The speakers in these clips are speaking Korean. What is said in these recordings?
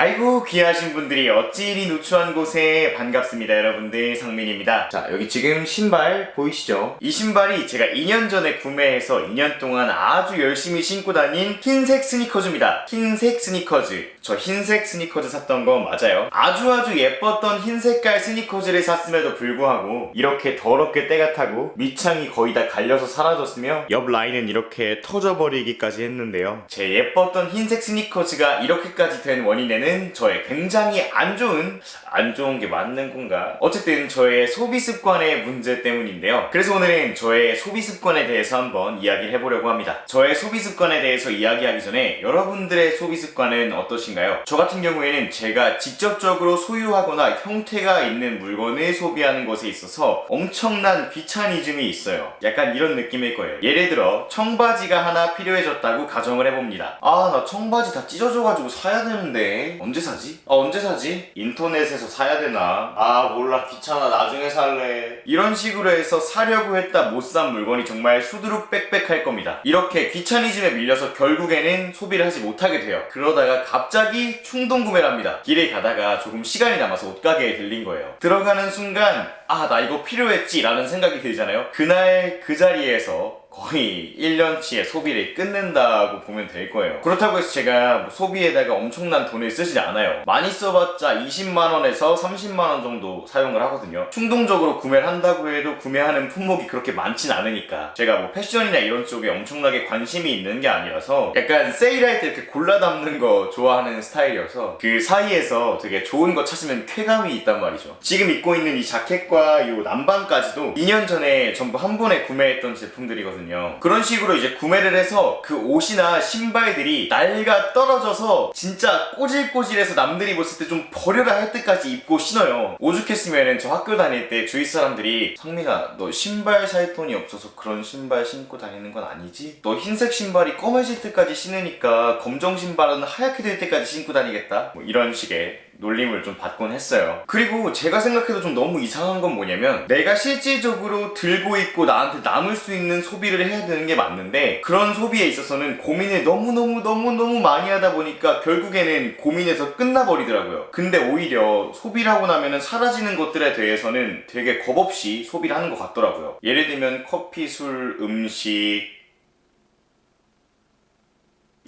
아이고 귀하신 분들이 어찌 이리 누추한 곳에 반갑습니다 여러분들. 성민입니다. 자 여기 지금 신발 보이시죠? 이 신발이 제가 2년 전에 구매해서 2년 동안 아주 열심히 신고 다닌 흰색 스니커즈입니다. 흰색 스니커즈. 저 흰색 스니커즈 샀던 거 맞아요? 아주 아주 예뻤던 흰 색깔 스니커즈를 샀음에도 불구하고 이렇게 더럽게 때가 타고 밑창이 거의 다 갈려서 사라졌으며 옆 라인은 이렇게 터져버리기까지 했는데요. 제 예뻤던 흰색 스니커즈가 이렇게까지 된 원인에는 저의 굉장히 안 좋은 안 좋은 게 맞는 건가? 어쨌든 저의 소비 습관의 문제 때문인데요. 그래서 오늘은 저의 소비 습관에 대해서 한번 이야기를 해보려고 합니다. 저의 소비 습관에 대해서 이야기하기 전에 여러분들의 소비 습관은 어떠신가요? 저 같은 경우에는 제가 직접적으로 소유하거나 형태가 있는 물건을 소비하는 것에 있어서 엄청난 귀차니즘이 있어요. 약간 이런 느낌일 거예요. 예를 들어 청바지가 하나 필요해졌다고 가정을 해봅니다. 아 나 청바지 다 찢어져가지고 사야 되는데 언제 사지? 아 언제 사지? 인터넷에서 사야 되나? 아 몰라. 귀찮아. 나중에 살래. 이런 식으로 해서 사려고 했다 못 산 물건이 정말 수두룩 빽빽할 겁니다. 이렇게 귀차니즘에 밀려서 결국에는 소비를 하지 못하게 돼요. 그러다가 갑자기 충동 구매를 합니다. 길에 가다가 조금 시간이 남아서 옷가게에 들린 거예요. 들어가는 순간 아 나 이거 필요했지 라는 생각이 들잖아요 그날 그 자리에서 거의 1년치의 소비를 끝낸다고 보면 될 거예요. 그렇다고 해서 제가 뭐 소비에다가 엄청난 돈을 쓰지 않아요. 많이 써봤자 20만원에서 30만원 정도 사용을 하거든요. 충동적으로 구매를 한다고 해도 구매하는 품목이 그렇게 많진 않으니까. 제가 뭐 패션이나 이런 쪽에 엄청나게 관심이 있는 게 아니라서 약간 세일할 때 이렇게 골라 담는 거 좋아하는 스타일이어서 그 사이에서 되게 좋은 거 찾으면 쾌감이 있단 말이죠. 지금 입고 있는 이 자켓과 이 남방까지도 2년 전에 전부 한 번에 구매했던 제품들이거든요. 그런 식으로 이제 구매를 해서 그 옷이나 신발들이 날가 떨어져서 진짜 꼬질꼬질해서 남들이 입었을 때 좀 버려라 할 때까지 입고 신어요. 오죽했으면은 저 학교 다닐 때 주위 사람들이 성민아 너 신발 살 돈이 없어서 그런 신발 신고 다니는 건 아니지? 너 흰색 신발이 검해질 때까지 신으니까 검정 신발은 하얗게 될 때까지 신고 다니겠다? 뭐 이런 식의 놀림을 좀 받곤 했어요. 그리고 제가 생각해도 좀 너무 이상한 건 뭐냐면 내가 실질적으로 들고 있고 나한테 남을 수 있는 소비를 해야 되는 게 맞는데 그런 소비에 있어서는 고민을 너무너무너무너무 많이 하다 보니까 결국에는 고민에서 끝나버리더라고요. 근데 오히려 소비를 하고 나면은 사라지는 것들에 대해서는 되게 겁없이 소비를 하는 것 같더라고요. 예를 들면 커피, 술, 음식,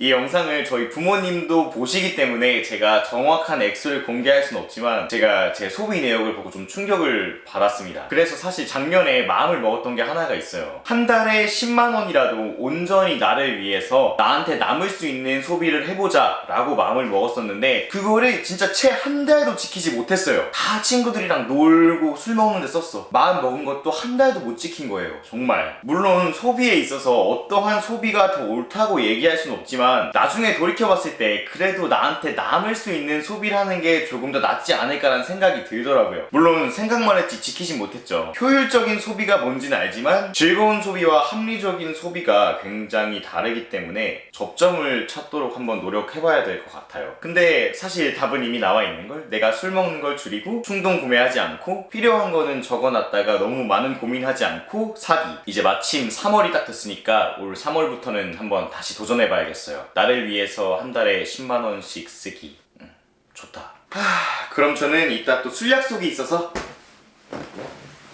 이 영상을 저희 부모님도 보시기 때문에 제가 정확한 액수를 공개할 수는 없지만 제가 제 소비 내역을 보고 좀 충격을 받았습니다. 그래서 사실 작년에 마음을 먹었던 게 하나가 있어요. 한 달에 10만 원이라도 온전히 나를 위해서 나한테 남을 수 있는 소비를 해보자 라고 마음을 먹었었는데 그거를 진짜 채 한 달도 지키지 못했어요. 다 친구들이랑 놀고 술 먹는데 썼어. 마음 먹은 것도 한 달도 못 지킨 거예요. 정말. 물론 소비에 있어서 어떠한 소비가 더 옳다고 얘기할 수는 없지만 나중에 돌이켜봤을 때 그래도 나한테 남을 수 있는 소비를 하는 게 조금 더 낫지 않을까라는 생각이 들더라고요. 물론 생각만 했지 지키진 못했죠. 효율적인 소비가 뭔지는 알지만 즐거운 소비와 합리적인 소비가 굉장히 다르기 때문에 접점을 찾도록 한번 노력해봐야 될 것 같아요. 근데 사실 답은 이미 나와 있는 걸 내가 술 먹는 걸 줄이고 충동 구매하지 않고 필요한 거는 적어놨다가 너무 많은 고민하지 않고 사기. 이제 마침 3월이 딱 됐으니까 올 3월부터는 한번 다시 도전해봐야겠 어요. 나를 위해서 한 달에 10만 원씩 쓰기. 음, 좋다. 하, 그럼 저는 이따 또 술 약속이 있어서